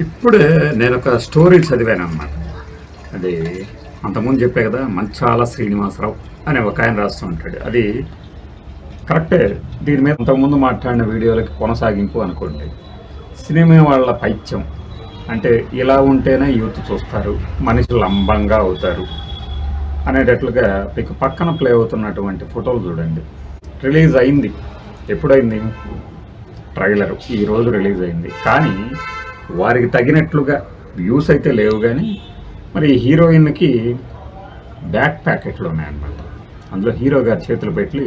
ఇప్పుడే నేను ఒక స్టోరీ చదివాను అనమాట అది అంతకుముందు చెప్పే కదా మంచాల శ్రీనివాసరావు అనే ఒక ఆయన రాస్తూ ఉంటాడు. అది కరెక్టే దీని మీద అంతకుముందు మాట్లాడిన వీడియోలకి కొనసాగింపు అనుకోండి. సినిమా వాళ్ళ పైత్యం అంటే ఇలా ఉంటేనే యూత్ చూస్తారు మనుషులు లంబంగా అవుతారు అనేటట్లుగా మీకు పక్కన ప్లే అవుతున్నటువంటి ఫోటోలు చూడండి. రిలీజ్ అయింది. ఎప్పుడైంది? ట్రైలర్. ఈ రోజు రిలీజ్ అయింది. కానీ వారికి తగినట్లుగా వ్యూస్ అయితే లేవు కానీ మరి హీరోయిన్కి బ్యాక్ ప్యాకెట్లు ఉన్నాయన్నమాట. అందులో హీరో గారి చేతులు పెట్టి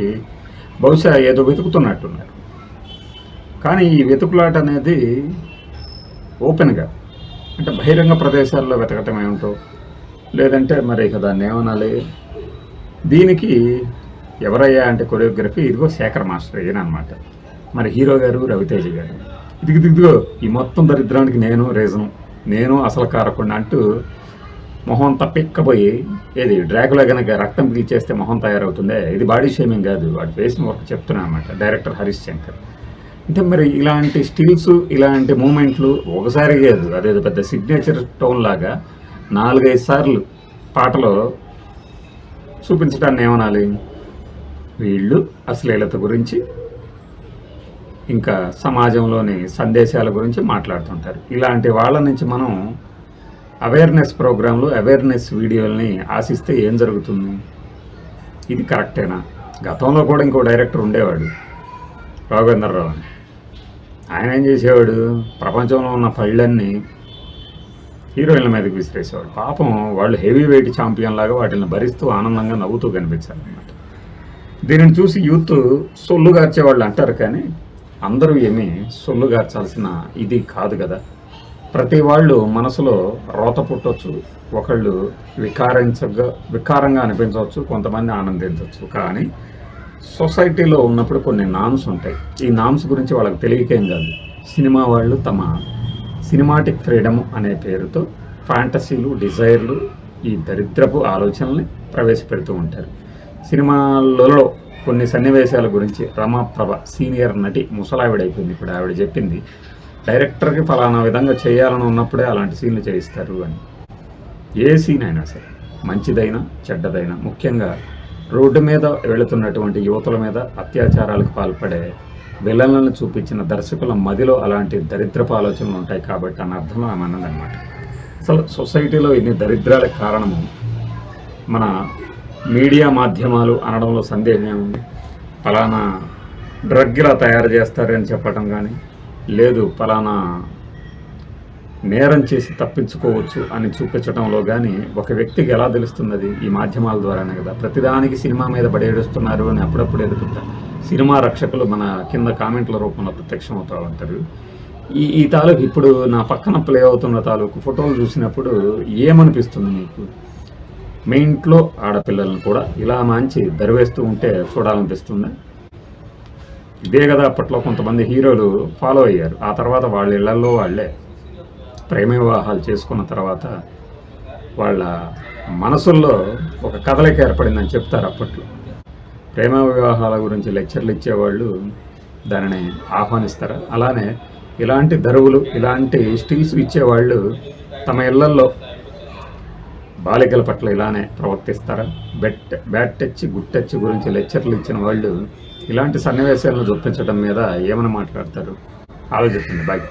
బహుశా ఏదో వెతుకుతున్నట్టున్నారు. కానీ ఈ వెతుకులాట అనేది ఓపెన్గా అంటే బహిరంగ ప్రదేశాల్లో వెతకటం ఏమిటో లేదంటే మరి ఇక దాన్ని ఏమనాలి? దీనికి ఎవరయ్యా అంటే కొరియోగ్రఫీ ఇదిగో శేఖర్ మాస్టర్ ఈయన అనమాట మరి హీరో గారు రవితేజ గారు. ఇదిగు దిగుదిగో ఈ మొత్తం దరిద్రానికి నేను రీజను నేను అసలు కారకుండా అంటూ మొహం తప్పెక్కబోయి ఏది డ్రాగులో కనుక రక్తం పీల్చేస్తే మొహం తయారవుతుందే? ఇది బాడీ షేమింగ్ కాదు. వాడు వేసిన వర్క్ చెప్తున్నా అనమాట డైరెక్టర్ హరీష్ శంకర్. అంటే మరి ఇలాంటి స్టిల్స్ ఇలాంటి మూమెంట్లు ఒకసారి కాదు. అదేదో పెద్ద సిగ్నేచర్ టోన్ లాగా నాలుగైదు సార్లు పాటలో చూపించడాన్ని ఏమనాలి వీళ్ళు అశ్లీలత గురించి ఇంకా సమాజంలోని సందేశాల గురించి మాట్లాడుతుంటారు. ఇలాంటి వాళ్ళ నుంచి మనం అవేర్నెస్ ప్రోగ్రాంలు అవేర్నెస్ వీడియోల్ని ఆశిస్తే ఏం జరుగుతుంది? ఇది కరెక్టేనా? గతంలో కూడా ఇంకో డైరెక్టర్ ఉండేవాడు రాఘవేంద్రరావు అని. ఆయన ఏం చేసేవాడు? ప్రపంచంలో ఉన్న పళ్ళన్నీ హీరోయిన్ల మీదకి విసిరేసేవాడు. పాపం వాళ్ళు హెవీ వెయిట్ ఛాంపియన్ లాగా వాటిని భరిస్తూ ఆనందంగా నవ్వుతూ కనిపించాలన్నమాట దీనిని చూసి యూత్ సొల్లు గార్చేవాళ్ళు అంటారు కానీ అందరూ ఏమీ సొల్లుగార్చాల్సిన ఇది కాదు కదా ప్రతి వాళ్ళు మనసులో రోత పుట్టొచ్చు ఒకళ్ళు వికారించగా వికారంగా అనిపించవచ్చు కొంతమంది ఆనందించవచ్చు. కానీ సొసైటీలో ఉన్నప్పుడు కొన్ని నామ్స్ ఉంటాయి. ఈ నామ్స్ గురించి వాళ్ళకి తెలియకేం కాదు. సినిమా వాళ్ళు తమ సినిమాటిక్ ఫ్రీడమ్ అనే పేరుతో ఫ్యాంటసీలు డిజైర్లు ఈ దరిద్రపు ఆలోచనల్ని ప్రవేశపెడుతూ ఉంటారు. సినిమాలలో కొన్ని సన్నివేశాల గురించి రమాప్రభ సీనియర్ నటి ముసలావిడైపోయింది. ఇప్పుడు ఆవిడ చెప్పింది డైరెక్టర్కి ఫలానా విధంగా చేయాలని ఉన్నప్పుడే అలాంటి సీన్లు చేయిస్తారు అని. ఏ సీన్ అయినా సరే మంచిదైనా చెడ్డదైనా ముఖ్యంగా రోడ్డు మీద వెళుతున్నటువంటి యువతుల మీద అత్యాచారాలకు పాల్పడే విలన్లను చూపించిన దర్శకుల మదిలో అలాంటి దరిద్రపు ఆలోచనలు ఉంటాయి కాబట్టి అని అర్థం ఆమె అన్నదన్నమాట. అసలు సొసైటీలో ఇన్ని దరిద్రాలకు కారణము మన మీడియా మాధ్యమాలు అనడంలో సందేహం ఏముంది ఫలానా డ్రగ్ ఇలా తయారు చేస్తారని చెప్పటం కానీ లేదు ఫలానా నేరం చేసి తప్పించుకోవచ్చు అని చూపించడంలో కానీ ఒక వ్యక్తికి ఎలా తెలుస్తున్నది ఈ మాధ్యమాల ద్వారానే కదా. ప్రతిదానికి సినిమా మీద పడేడుస్తున్నారు అని అప్పుడప్పుడు ఎదుగుతా. సినిమా రక్షకులు మన కింద కామెంట్ల రూపంలో ప్రత్యక్షం అవుతూ ఉంటారు ఈ ఈ తాలూకు ఇప్పుడు నా పక్కన ప్లే అవుతున్న తాలూకు ఫోటోలు చూసినప్పుడు ఏమనిపిస్తుంది మీకు మీ ఇంట్లో ఆడపిల్లలను కూడా ఇలా మంచి దరివేస్తూ ఉంటే చూడాలనిపిస్తుంది. ఇదే కదా అప్పట్లో కొంతమంది హీరోలు ఫాలో అయ్యారు. ఆ తర్వాత వాళ్ళ ఇళ్ళలో వాళ్ళే ప్రేమ వివాహాలు చేసుకున్న తర్వాత వాళ్ళ మనసుల్లో ఒక కదలిక ఏర్పడిందని చెప్తారు అప్పట్లో. ప్రేమ వివాహాల గురించి లెక్చర్లు ఇచ్చేవాళ్ళు దానిని ఆహ్వానిస్తారు. అలానే ఇలాంటి దరువులు ఇలాంటి స్టిల్స్ ఇచ్చేవాళ్ళు తమ ఇళ్ళల్లో బాలికల పట్ల ఇలానే ప్రవర్తిస్తారా? Bad bad touch good touch గురించి లెక్చర్లు ఇచ్చిన వాళ్ళు ఇలాంటి సన్నివేశాలను చూపించడం మీద ఏమైనా మాట్లాడతారు? ఆలోచిస్తుంది. బాయ్